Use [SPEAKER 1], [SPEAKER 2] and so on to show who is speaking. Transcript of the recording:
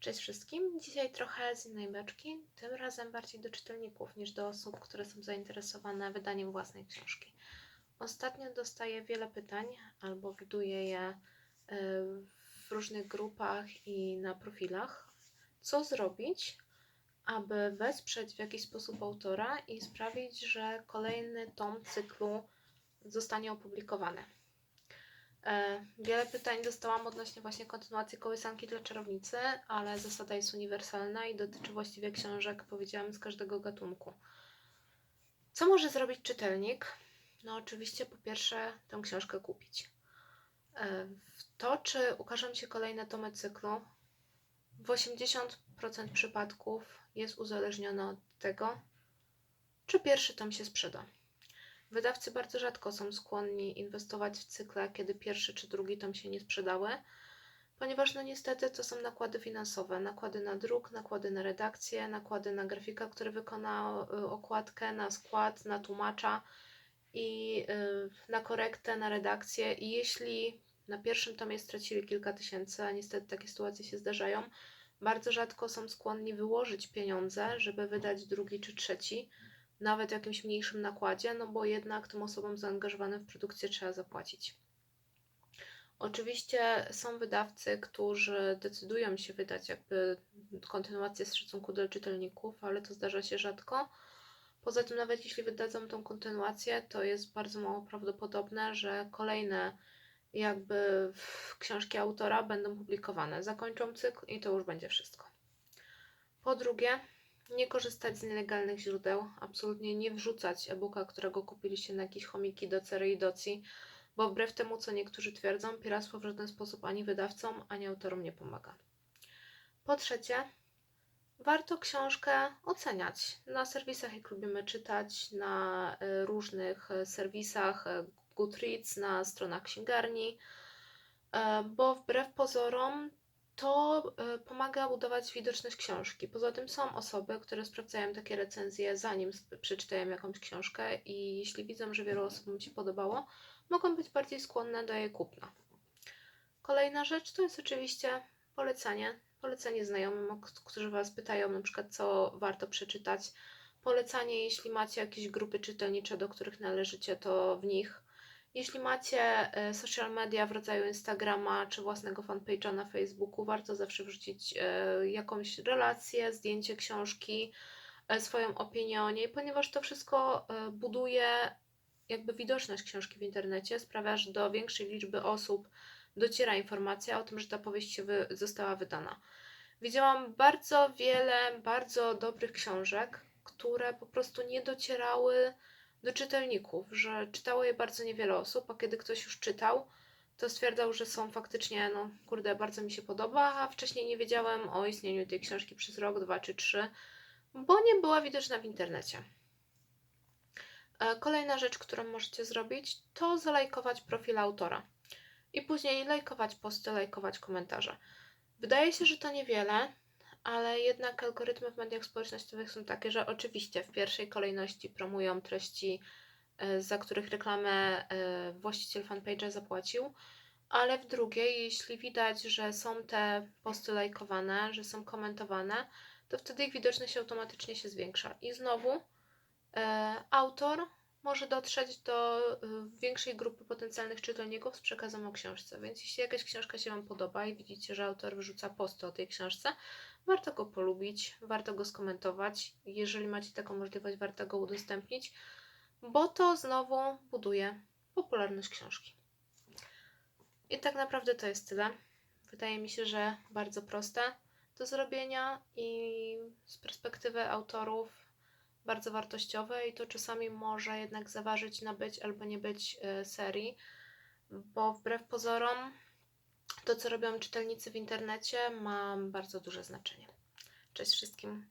[SPEAKER 1] Cześć wszystkim. Dzisiaj trochę z innej beczki, tym razem bardziej do czytelników niż do osób, które są zainteresowane wydaniem własnej książki. Ostatnio dostaję wiele pytań albo widuję je y, w różnych grupach i na profilach. Co zrobić, aby wesprzeć w jakiś sposób autora i sprawić, że kolejny tom cyklu zostanie opublikowany? E, Wiele pytań dostałam odnośnie właśnie kontynuacji kołysanki dla czarownicy, ale zasada jest uniwersalna i dotyczy właściwie książek, powiedziałam, z każdego gatunku. Co może zrobić czytelnik? No, oczywiście, po pierwsze, tę książkę kupić. E, To, czy ukażą się kolejne tomy cyklu, w 80% przypadków jest uzależnione od tego, czy pierwszy tom się sprzeda. Wydawcy bardzo rzadko są skłonni inwestować w cykle, kiedy pierwszy czy drugi tom się nie sprzedały, ponieważ no niestety to są nakłady finansowe, nakłady na druk, nakłady na redakcję, nakłady na grafika, który wykona y, okładkę, na skład, na tłumacza i y, na korektę, na redakcję. I jeśli na pierwszym tomie stracili kilka tysięcy, a niestety takie sytuacje się zdarzają, bardzo rzadko są skłonni wyłożyć pieniądze, żeby wydać drugi czy trzeci, nawet w jakimś mniejszym nakładzie, no bo jednak tym osobom zaangażowanym w produkcję trzeba zapłacić. Oczywiście są wydawcy, którzy decydują się wydać jakby kontynuację z szacunku do czytelników, ale to zdarza się rzadko. Poza tym, nawet jeśli wydadzą tą kontynuację, to jest bardzo mało prawdopodobne, że kolejne jakby książki autora będą publikowane. Zakończą cykl i to już będzie wszystko. Po drugie, nie korzystać z nielegalnych źródeł, absolutnie nie wrzucać e-booka, którego kupiliście na jakieś chomiki do cery i doci, bo wbrew temu, co niektórzy twierdzą, piractwo w żaden sposób ani wydawcom, ani autorom nie pomaga. Po trzecie, warto książkę oceniać na serwisach, jak lubimy czytać, na y, różnych y, serwisach, y, Goodreads, na stronach księgarni, bo wbrew pozorom to y, pomaga budować widoczność książki. Poza tym są osoby, które sprawdzają takie recenzje zanim przeczytają jakąś książkę i jeśli widzą, że wielu osobom się podobało, mogą być bardziej skłonne do jej kupna. Kolejna rzecz to jest oczywiście polecanie. Polecenie znajomym, którzy Was pytają na przykład, co warto przeczytać. Polecanie, jeśli macie jakieś grupy czytelnicze, do których należycie, to w nich jeśli macie e, social media w rodzaju Instagrama czy własnego fanpage'a na Facebooku, warto zawsze wrzucić e, jakąś relację, zdjęcie książki, e, swoją opinię o niej, ponieważ to wszystko buduje jakby widoczność książki w internecie, sprawia, że do większej liczby osób dociera informacja o tym, że ta powieść została wydana. Widziałam bardzo wiele bardzo dobrych książek, które po prostu nie docierały do czytelników, że czytało je bardzo niewiele osób, a kiedy ktoś już czytał, to stwierdzał, że są faktycznie, no kurde, bardzo mi się podoba, a wcześniej nie wiedziałem o istnieniu tej książki przez rok, dwa czy trzy, bo nie była widoczna w internecie. E, kolejna rzecz, którą możecie zrobić, to zalajkować profil autora i później lajkować posty, lajkować komentarze. Wydaje się, że to niewiele, ale jednak algorytmy w mediach społecznościowych są takie, że oczywiście w pierwszej kolejności promują treści, e, za których reklamę e, właściciel fanpage'a zapłacił, ale w drugiej, jeśli widać, że są te posty lajkowane, że są komentowane, to wtedy ich widoczność automatycznie się zwiększa. I znowu e, autor może dotrzeć do y, większej grupy potencjalnych czytelników z przekazem o książce. Więc jeśli jakaś książka się Wam podoba i widzicie, że autor wyrzuca posty o tej książce, warto go polubić, warto go skomentować. Jeżeli macie taką możliwość, warto go udostępnić, bo to znowu buduje popularność książki. I tak naprawdę to jest tyle. Wydaje mi się, że bardzo proste do zrobienia i z perspektywy autorów bardzo wartościowe i to czasami może jednak zaważyć na być albo nie być y, serii, bo wbrew pozorom to, co robią czytelnicy w internecie, ma bardzo duże znaczenie. Cześć wszystkim.